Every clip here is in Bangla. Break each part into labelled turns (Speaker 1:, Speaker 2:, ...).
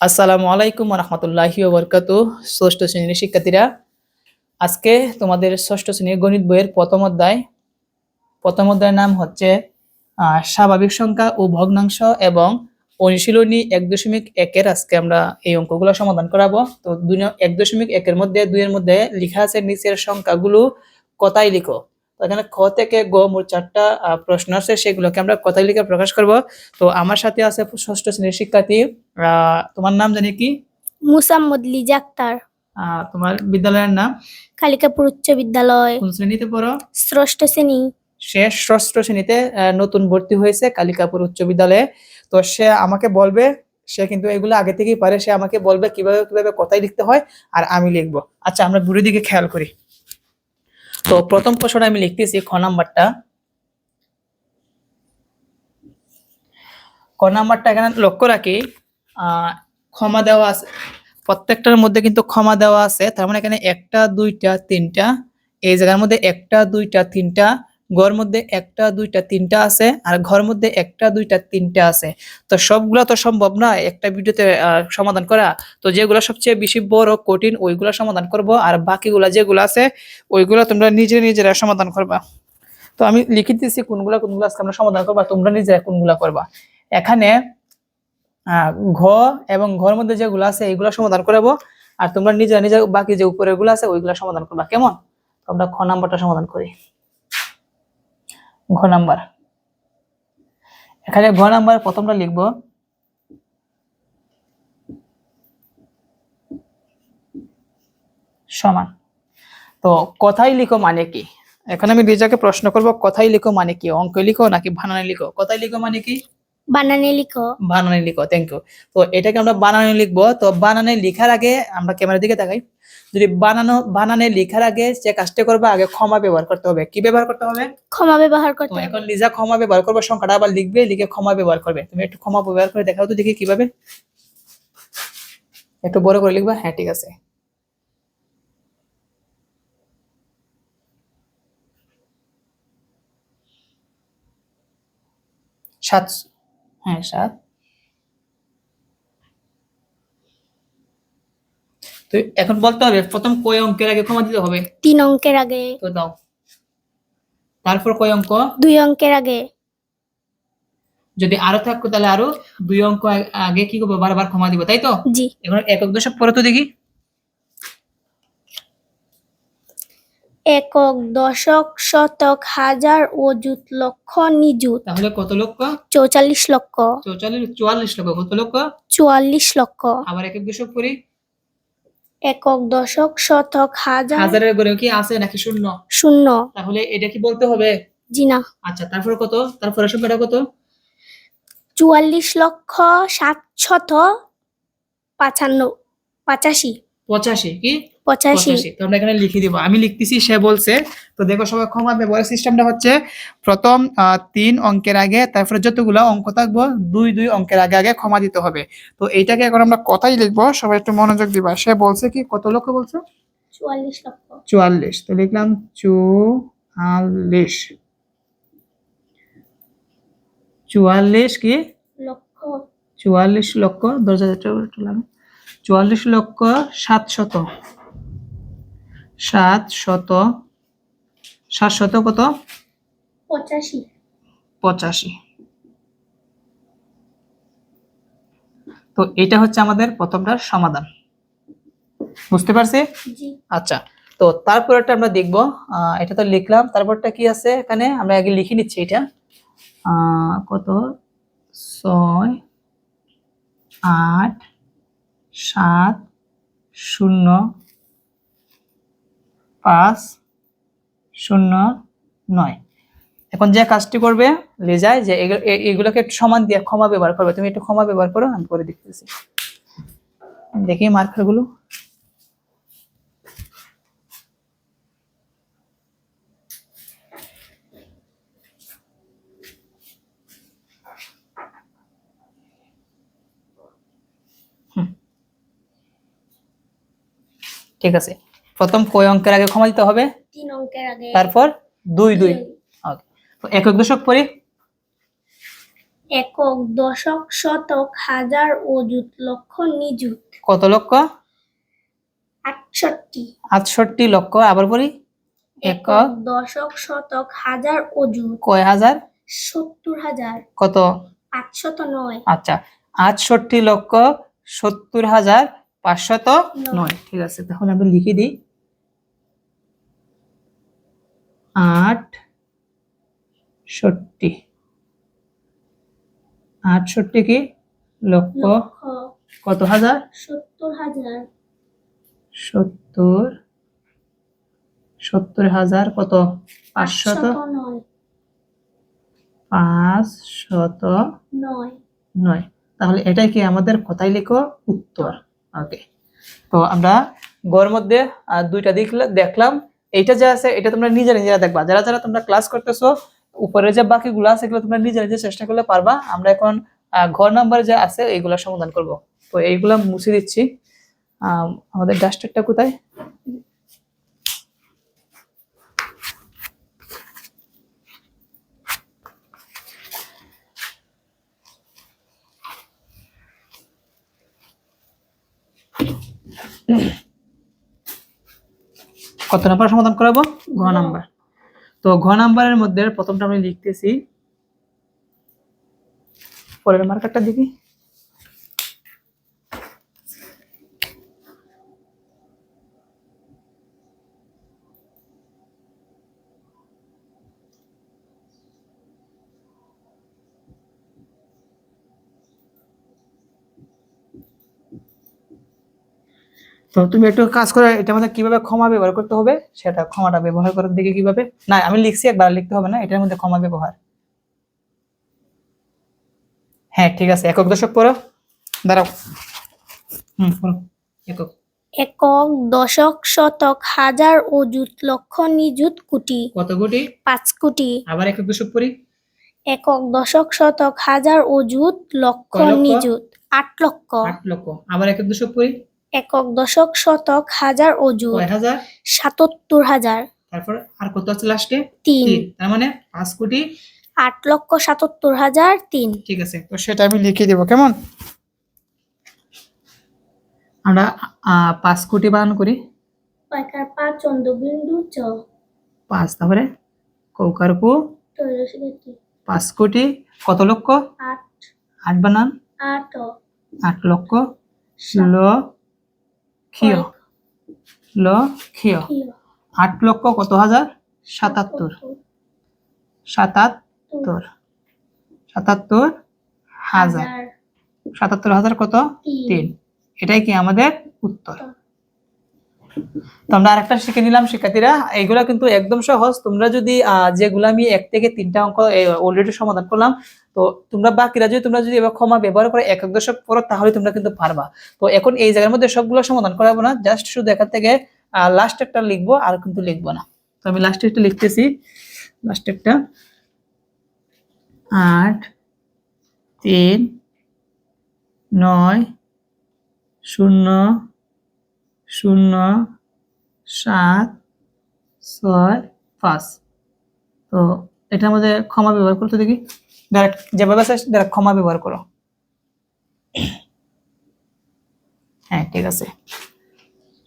Speaker 1: আসসালামু আলাইকুম রহমতুল্লাহি বরকাত ষষ্ঠ শ্রেণির শিক্ষার্থীরা, আজকে তোমাদের ষষ্ঠ শ্রেণির গণিত বইয়ের প্রথম অধ্যায়। প্রথম অধ্যায়ের নাম হচ্ছে স্বাভাবিক সংখ্যা ও ভগ্নাংশ এবং অনুশীলনী এক দশমিক একের আজকে আমরা এই অঙ্কগুলো সমাধান করাবো। তো দুই এক দশমিক একের মধ্যে, দুইয়ের মধ্যে লিখা আছে নিচের সংখ্যাগুলো কথাই লিখো। তো এখানে খ থেকে গ মোট চারটা প্রশ্ন আছে সেগুলোকে আমরা কথাই লিখে প্রকাশ করব। তো আমার সাথে আছে ষষ্ঠ শ্রেণির শিক্ষার্থী আহ, তোমার নাম জানি কি?
Speaker 2: মুসাম্মদ লিজা আক্তার।
Speaker 1: তোমার বিদ্যালয়ের নাম?
Speaker 2: কালিকাপুর উচ্চ বিদ্যালয়।
Speaker 1: কোন শ্রেণীতে পড়ো?
Speaker 2: ষষ্ঠ শ্রেণি।
Speaker 1: সে ষষ্ঠ শ্রেণীতে নতুন ভর্তি হয়েছে কালিকাপুর উচ্চ বিদ্যালয়ে। তো সে আমাকে বলবে সে কিন্তু এগুলো আগে থেকেই পারে সে আমাকে বলবে কীভাবে কীভাবে কথাই লিখতে হয় আর আমি লিখব। আচ্ছা আমরা বুড়ি দিকে খেয়াল করি। তো প্রথম প্রশ্নটা আমি লিখতেছি খ নাম্বারটা। ক নাম্বারটা এখানে লক্ষ্য রাখি ক্ষমা দেওয়া আছে। প্রত্যেকটার মধ্যে কিন্তু ক্ষমা দেওয়া আছে, তার মানে এখানে একটা, দুইটা, তিনটা, এই জায়গার মধ্যে একটা, দুইটা, তিনটা ঘর মধ্যে একটা, দুইটা, তিনটা আছে আর ঘর মধ্যে একটা, দুইটা, তিনটা আছে। তো সবগুলা তো সম্ভব না একটা ভিডিওতে সমাধান করা। তো যেগুলো সবচেয়ে বেশি বড়, কঠিন, ওইগুলা সমাধান করব আর বাকিগুলা যেগুলো আছে, ওইগুলো তোমরা নিজে, নিজেরা সমাধান করবা। তো আমি লিখে দিচ্ছি কোনগুলা, কোনগুলো আজকে আমরা সমাধান করবা তোমরা নিজেরা কোনগুলা করবা। এখানে ঘ এবং ঘর মধ্যে যেগুলো আছে এইগুলা সমাধান করাবো আর তোমরা নিজে নিজে বাকি যে উপরেরগুলো আছে ওইগুলা সমাধান করবা। কেমন? তো আমরা খ নাম্বারটা সমাধান করি। ঘ নাম্বার। এখানে ঘ নাম্বার প্রথমটা লিখব। সমান। তো কথাই লিখো মানে কি? এখানে আমি রিজাকে প্রশ্ন করব, কথাই লিখো মানে কি? অঙ্ক লিখো নাকি বানানে লিখো? কথাই লিখো মানে কি?
Speaker 2: বানানে লিখো।
Speaker 1: বানানে লিখো থ্যাংক ইউ তো এটাকে আমরা বানানে লিখব। তো বানানে লেখার আগে আমরা ক্যামেরার দিকে তাকাই। যদি বানানো বানানে লেখার আগে যে কাজটা করবে আগে ক্ষমা ব্যবহার করতে হবে। কি ব্যবহার করতে হবে?
Speaker 2: ক্ষমা ব্যবহার করতে হবে।
Speaker 1: এখন লিজা ক্ষমা ব্যবহার করবে সংখ্যাটা আবার লিখবে লিখে ক্ষমা ব্যবহার করবে। তুমি একটু ক্ষমা ব্যবহার করে দেখাও তো দেখি কীভাবে। একটু বড় করে লিখবা? হ্যাঁ ঠিক আছে। সাত হ্যাঁ সাত। তো এখন বলতে হবে প্রথম কয় অঙ্কের আগে ক্ষমা দিতে হবে?
Speaker 2: তিন অঙ্কের আগে।
Speaker 1: তো দাও। তারপর কয় অঙ্ক?
Speaker 2: দুই অঙ্কের আগে।
Speaker 1: যদি আরও থাকতো তাহলে আরও দুই অঙ্ক আগে কি করব? বারবার ক্ষমা দিব তাই তো?
Speaker 2: জি।
Speaker 1: এখন একক দশক পরে তো দেখি।
Speaker 2: একক দশক শতক হাজার ও অযুত লক্ষ নিযুত।
Speaker 1: তাহলে কত লক্ষ?
Speaker 2: চৌচল্লিশ লক্ষ।
Speaker 1: চৌচল্লিশ চুয়াল্লিশ লক্ষ কত লক্ষ?
Speaker 2: চুয়াল্লিশ লক্ষ।
Speaker 1: আবার একক দশক করি।
Speaker 2: একক দশক শতক হাজার।
Speaker 1: হাজারের ঘরে কি আছে নাকি শূন্য?
Speaker 2: শূন্য।
Speaker 1: তাহলে এটা কি বলতে হবে?
Speaker 2: জি না।
Speaker 1: আচ্ছা তারপরে কত? তারপরে সংখ্যাটা কত?
Speaker 2: চুয়াল্লিশ লক্ষ সাতশত পাঁচান্ন পঁচাশি।
Speaker 1: পঁচাশি কি?
Speaker 2: পঁচাশি।
Speaker 1: তো আমরা এখানে লিখে দিব। আমি লিখতেছি সে বলছে তো দেখো সবাই ক্ষমা ব্যবহার সিস্টেমটা হচ্ছে প্রথম তিন অঙ্কের আগে তারপরে যতগুলো অঙ্ক থাকব দুই দুই অঙ্কের আগে আগে ক্ষমা দিতে হবে। তো এইটাকে এখন আমরা কথাই লিখব সবাই একটু মনোযোগ দিবা। সে বলছে কি কত লক্ষ বলছো?
Speaker 2: চুয়াল্লিশ লক্ষ।
Speaker 1: চুয়াল্লিশ। তো লিখলাম চুয়াল্লিশ। চুয়াল্লিশ কি?
Speaker 2: লক্ষ।
Speaker 1: চুয়াল্লিশ লক্ষ তুললাম চুয়াল্লিশ লক্ষ সাত শত সাত শত সাত শত কত?
Speaker 2: পঁচাশি।
Speaker 1: পঁচাশি। তো এটা হচ্ছে আমাদের প্রথমটার সমাধান। বুঝতে পারছি? আচ্ছা তো তারপরটা আমরা দেখব। আহ, এটা তো লিখলাম তারপরটা কি আছে এখানে? আমরা আগে লিখে নিচ্ছি এটা। আহ, কত? ছয় আট সাত শূন্য পাঁচ, শূন্য, নয়। এখন যে কাজটি করবে লেজায় যে এগুলোকে সমান দিয়ে ক্ষমা ব্যবহার করবে। তুমি একটু ক্ষমা ব্যবহার করো, আমি করে দিতেছি দেখি মার্কারগুলো ঠিক আছে। প্রথম কয় অঙ্কের আগে ক্ষমা দিতে হবে?
Speaker 2: তিন অঙ্কের আগে।
Speaker 1: তারপর দুই দুই। একক দশক পরে
Speaker 2: একক দশক শতক হাজার অযুত লক্ষ নিযুত।
Speaker 1: কত লক্ষ?
Speaker 2: আটষট্টি।
Speaker 1: আটষট্টি লক্ষ আবার একক
Speaker 2: একক দশক শতক হাজার অযুত।
Speaker 1: কয় হাজার?
Speaker 2: সত্তর হাজার।
Speaker 1: কত?
Speaker 2: পাঁচশত নয়।
Speaker 1: আচ্ছা আটষট্টি লক্ষ সত্তর হাজার পাঁচশত নয়। ঠিক আছে তাহলে আমরা লিখে দিই। আট ষট্টি। আটষট্টি কি? লক্ষ কত হাজার?
Speaker 2: সত্তর হাজার।
Speaker 1: সত্তর। সত্তর হাজার কত? পাঁচশত? পাঁচ শত
Speaker 2: নয়।
Speaker 1: নয়। তাহলে এটাই কি আমাদের কোথায় লিখো? উত্তর। ওকে। তো আমরা গড় মধ্যে দুইটা দেখলা- দেখলাম। এইটা যা আছে এটা তোমরা নিজে নিজেরা দেখবা। যারা যারা তোমরা ক্লাস করতেছো উপরে যে বাকিগুলো আছে এগুলো তোমরা নিজে নিজে চেষ্টা করলে পারবা। আমরা এখন ঘর নাম্বার যা আছে এইগুলা সমাধান করব। তো এইগুলা মুছে দিচ্ছি। আম, আমাদের ডাস্টারটা কোথায়? কত নাম্বার সমাধান করাবো? ঘ। নাম্বার। তো ঘ নাম্বারের মধ্যে প্রথমটা আমি লিখতেছি। পরের মার্কারটা দেখি। তো তুমি একটু কাজ করে এটার মধ্যে কীভাবে ক্ষমা ব্যবহার করতে হবে সেটা ক্ষমাটা ব্যবহার করার দিকে কীভাবে? না আমি লিখছি একবার লিখতে হবে না এটার মধ্যে ক্ষমা ব্যবহার। হ্যাঁ ঠিক আছে একক দশক পড়ো। দাঁড়াও। হুম একক।
Speaker 2: একক দশক শতক হাজার অযুত লক্ষ নিযুত কোটি।
Speaker 1: কত কোটি?
Speaker 2: পাঁচ কোটি।
Speaker 1: আবার একক দশক পড়ি।
Speaker 2: একক দশক শতক হাজার অযুত লক্ষ
Speaker 1: লক্ষ?
Speaker 2: নিযুত? আট লক্ষ।
Speaker 1: আট লক্ষ। আবার একক দশক পড়ি।
Speaker 2: একক দশক শতক হাজার অযুত
Speaker 1: কয় হাজার?
Speaker 2: সাতাত্তর হাজার।
Speaker 1: তারপর আর কত আছে লাস্টে
Speaker 2: তিন।
Speaker 1: তার মানে পাঁচ কোটি
Speaker 2: আট লক্ষ সাতাত্তর হাজার তিন।
Speaker 1: ঠিক আছে তো সেটা আমি লিখে দেবো কেমন? আমরা পাঁচ কোটি বান করি।
Speaker 2: পয়কার পা? চন্দ্রবিন্দু চ।
Speaker 1: পাঁচ তারপরে
Speaker 2: ত্রয়োদশী
Speaker 1: পাঁচ কোটি কত লক্ষ?
Speaker 2: আট।
Speaker 1: আট বানান।
Speaker 2: আট।
Speaker 1: আট লক্ষ। ল ক্ষীয় ল ক্ষীয় আট লক্ষ কত হাজার? সাতাত্তর। সাতাত্তর। সাতাত্তর হাজার। সাতাত্তর হাজার কত? তিন। এটাই কি আমাদের উত্তর। তো আমরা আরেকটা শিখে নিলাম, শিক্ষার্থীরা। এইগুলা কিন্তু একদম সহজ। তোমরা যদি যেগুলো আমি এক থেকে তিনটা অঙ্ক অলরেডি সমাধান করলাম, তো তোমরা বাকিরা যদি, তোমরা যদি এবার ক্ষমা ব্যবহার করে এক এক দশক পড়ো, তাহলে তোমরা কিন্তু পারবা। তো এখন এই জায়গার মধ্যে সবগুলো সমাধান করাবো না জাস্ট শুধু এখান থেকে লাস্ট একটা লিখব, আর কিন্তু লিখব না। তো আমি লাস্ট একটা লিখতেছি। লাস্ট একটা। আট, তিন, নয়, শূন্য শূন্য সাত ছয় পাঁচ। তো এটার মধ্যে ক্ষমা ব্যবহার করতে দেখি। ডাইরেক্ট যেভাবে আছে ডাইরেক্ট ক্ষমা ব্যবহার করো। হ্যাঁ ঠিক আছে।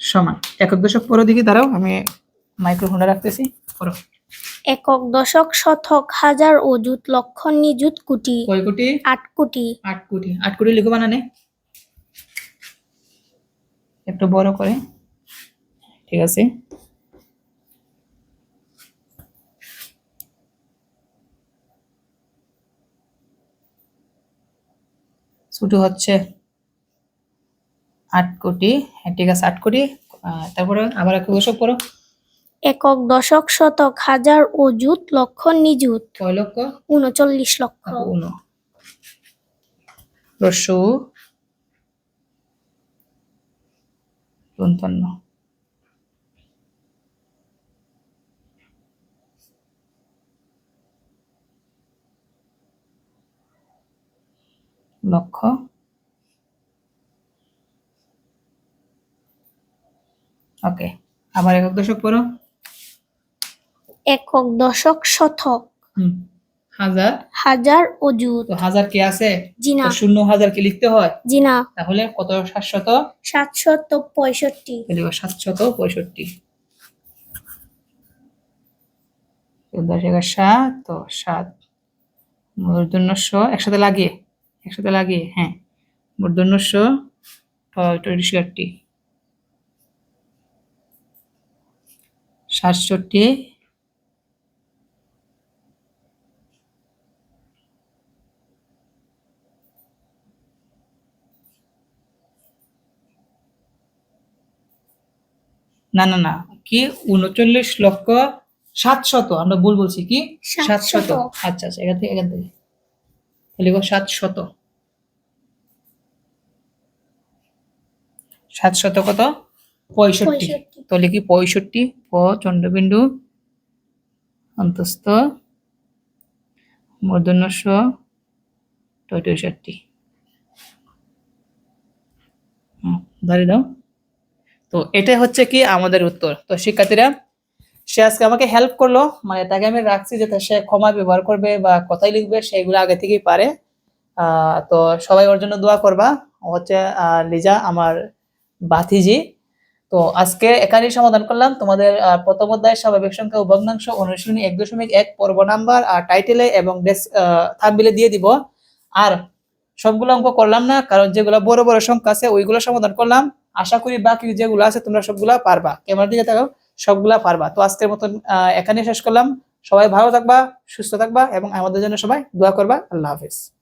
Speaker 1: সমান। একক দশক পরও দেখি দাঁড়াও আমি মাইক্রোফোনটা রাখতেছি। পড়ো।
Speaker 2: একক দশক শতক হাজার অযুত লক্ষ নিযুত কোটি।
Speaker 1: কয় কোটি?
Speaker 2: আট কোটি।
Speaker 1: আট কোটি। আট কোটি লিখো বানানে। একটু বড় করে। ঠিক আছে? ছুটি হচ্ছে আট কোটি। হ্যাঁ ঠিক আছে আট কোটি। তারপরে আবার একটু দশক করো
Speaker 2: একক দশক শতক হাজার অযুত লক্ষ নিযুত।
Speaker 1: কয় লক্ষ?
Speaker 2: উনচল্লিশ লক্ষ।
Speaker 1: উন। লক্ষ ওকে আবার একক দশক পড়ো।
Speaker 2: একক দশক শতক।
Speaker 1: হাজার।
Speaker 2: হাজার অযুত।
Speaker 1: তো হাজার কি আছে?
Speaker 2: জি না
Speaker 1: শূন্য হাজার কি লিখতে হয়?
Speaker 2: জি না
Speaker 1: তাহলে কত? সাতশত?
Speaker 2: সাতশত পঁয়ষট্টি।
Speaker 1: সাতশত পঁয়ষট্টি। দশ এগারো সাত তো সাত। মূর্ধন্যস্য একসাথে লাগিয়ে। একসাথে লাগিয়ে হ্যাঁ। মূর্ধন্যস্য ষাটটি সাতষট্টি। না না না কি? উনচল্লিশ লক্ষ সাতশত আমরা ভুল বলছি কি? সাতশত। আচ্ছা আচ্ছা এখান থেকে এখান থেকে। লিখব সাতশত। সাতশত কত? পঁয়ষট্টি। তো লিখি পঁয়ষট্টি প চন্দ্রবিন্দু অন্তস্থ মূর্ধন্যস্ব দাঁড়িয়ে দাও তো এটাই হচ্ছে কি আমাদের উত্তর। তো শিক্ষার্থীরা সে আজকে আমাকে হেল্প করল মানে তাকে আমি রাখছি যাতে সে ক্ষমা ব্যবহার করবে বা কথাই লিখবে সেগুলো আগে থেকেই পারে। আহ, তো সবাই ওর জন্য দোয়া করবা। হচ্ছে আহ, লিজা আমার বাতিজি। তো আজকে এখানেই সমাধান করলাম। তোমাদের প্রথম অধ্যায় স্বাভাবিক সংখ্যা ও ভগ্নাংশ অনুশীলনী এক দশমিক এক পর্ব নাম্বার আর টাইটেলে এবং থাম্বিলে দিয়ে দিব। আর সবগুলো অঙ্ক করলাম না কারণ যেগুলো বড় বড় সংখ্যা আছে ওইগুলো সমাধান করলাম। আশা করি বাকি যেগুলো আছে তোমরা সবগুলা পারবা। ক্যামেরার দিকে থাকো সবগুলা পারবা। তো আজকের মতন আহ, এখানেই শেষ করলাম। সবাই ভালো থাকবা সুস্থ থাকবা এবং আমাদের জন্য সবাই দোয়া করবা। আল্লাহ হাফিজ।